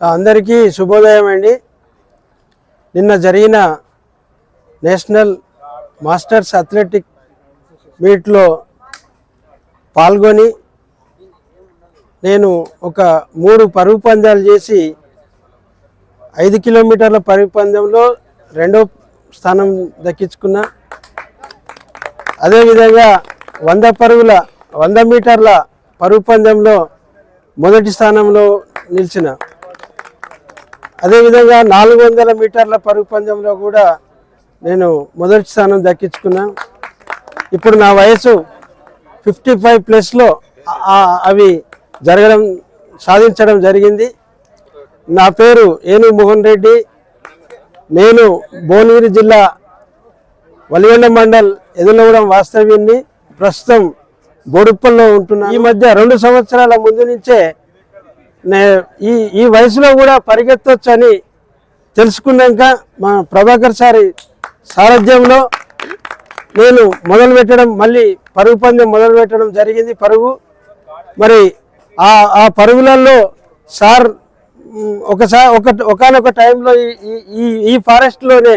అందరికీ శుభోదయం అండి. నిన్న జరిగిన నేషనల్ మాస్టర్స్ అథ్లెటిక్ మీట్లో పాల్గొని నేను ఒక మూడు పరుగు పందాలు చేసి ఐదు కిలోమీటర్ల పరుగు పందెంలో రెండో స్థానం దక్కించుకున్నా. అదేవిధంగా వంద పరుగుల వంద మీటర్ల పరుగు పందెంలో మొదటి స్థానంలో నిలిచిన అదేవిధంగా నాలుగు వందల మీటర్ల పరుగు పందెంలో కూడా నేను మొదటి స్థానం దక్కించుకున్నాను ఇప్పుడు నా వయసు ఫిఫ్టీ ఫైవ్ ప్లస్లో అవి జరగడం సాధించడం జరిగింది. నా పేరు ఏను మోహన్ రెడ్డి. నేను భువనగిరి జిల్లా వలిగొండ మండల్ ఎదులగూడెం వాస్తవ్యాన్ని ప్రస్తుతం బోడుప్పల్లో ఉంటున్నా ఈ మధ్య రెండు సంవత్సరాల ముందు నుంచే ఈ ఈ వయసులో కూడా పరిగెత్తొచ్చు అని తెలుసుకున్నాక మా ప్రభాకర్ సారి సారథ్యంలో నేను మొదలు పెట్టడం మళ్ళీ పరుగు పందెం మొదలు పెట్టడం జరిగింది పరుగు. మరి ఆ ఆ పరుగులలో సార్ ఒకసారి ఒక ఒకనొక టైంలో ఈ- ఈ- ఈ ఫారెస్ట్లోనే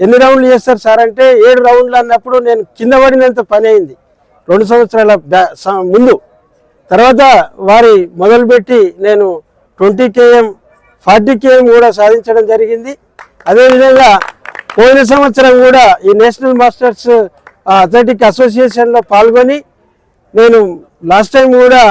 ఎన్ని రౌండ్లు చేస్తారు సార్ అంటే ఏడు రౌండ్లు అన్నప్పుడు నేను కింద పడినంత పని అయింది. రెండు సంవత్సరాల ముందు. తర్వాత వారి మొదలుపెట్టి నేను ట్వంటీ కేఎం ఫార్టీ కేఎం కూడా సాధించడం జరిగింది. అదేవిధంగా పోయిన సంవత్సరం కూడా ఈ నేషనల్ మాస్టర్స్ అథ్లెటిక్ అసోసియేషన్లో పాల్గొని నేను లాస్ట్ టైం కూడా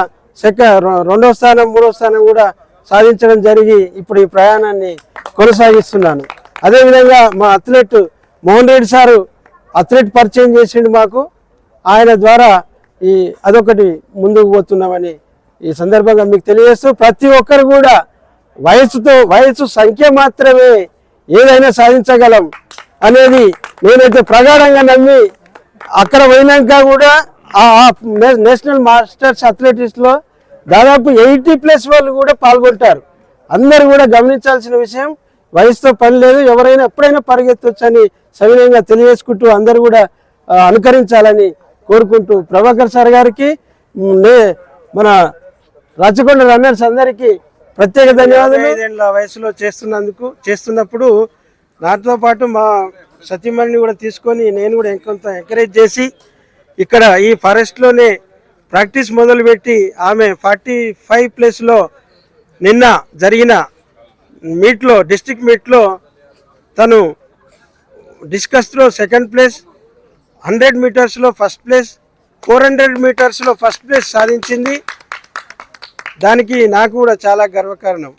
సెక రెండో స్థానం మూడో స్థానం కూడా సాధించడం జరిగి ఇప్పుడు ఈ ప్రయాణాన్ని కొనసాగిస్తున్నాను. అదేవిధంగా మా athlete Mohan Reddy sir athlete పరిచయం చేసిండు మాకు. ఆయన ద్వారా ఈ అదొకటి ముందుకు పోతున్నామని ఈ సందర్భంగా మీకు తెలియజేస్తూ ప్రతి ఒక్కరు కూడా వయసుతో వయసు సంఖ్య మాత్రమే ఏదైనా సాధించగలం అనేది నేనైతే ప్రగాఢంగా నమ్మి అక్కడ పోయినాక కూడా ఆ నేషనల్ మాస్టర్స్ అథ్లెటిక్స్లో దాదాపు ఎయిటీ ప్లస్ వాళ్ళు కూడా పాల్గొంటారు. అందరూ కూడా గమనించాల్సిన విషయం వయసుతో పని లేదు ఎవరైనా ఎప్పుడైనా పరిగెత్తొచ్చని సవినయంగా తెలియజేసుకుంటూ అందరూ కూడా అనుకరించాలని కోరుకుంటూ ప్రభాకర్ సార్ గారికి నే- మన రచ్చకొండ రన్నర్స్ అందరికీ ప్రత్యేక ధన్యవాదాలు ఐదేళ్ళ వయసులో చేస్తున్నందుకు చేస్తున్నప్పుడు నాతో పాటు మా సతీమణిని కూడా తీసుకొని నేను కూడా కొంత ఎంకరేజ్ చేసి ఇక్కడ ఈ ఫారెస్ట్లోనే ప్రాక్టీస్ మొదలుపెట్టి ఆమె ఫార్టీ ఫైవ్ ప్లేస్లో నిన్న జరిగిన మీట్లో డిస్టిక్ మీట్లో తను డిస్కస్లో సెకండ్ ప్లేస్ హండ్రెడ్ మీటర్స్లో ఫస్ట్ ప్లేస్ ఫోర్ హండ్రెడ్ మీటర్స్లో ఫస్ట్ ప్లేస్ సాధించింది. దానికి నాకు కూడా చాలా గర్వకారణం.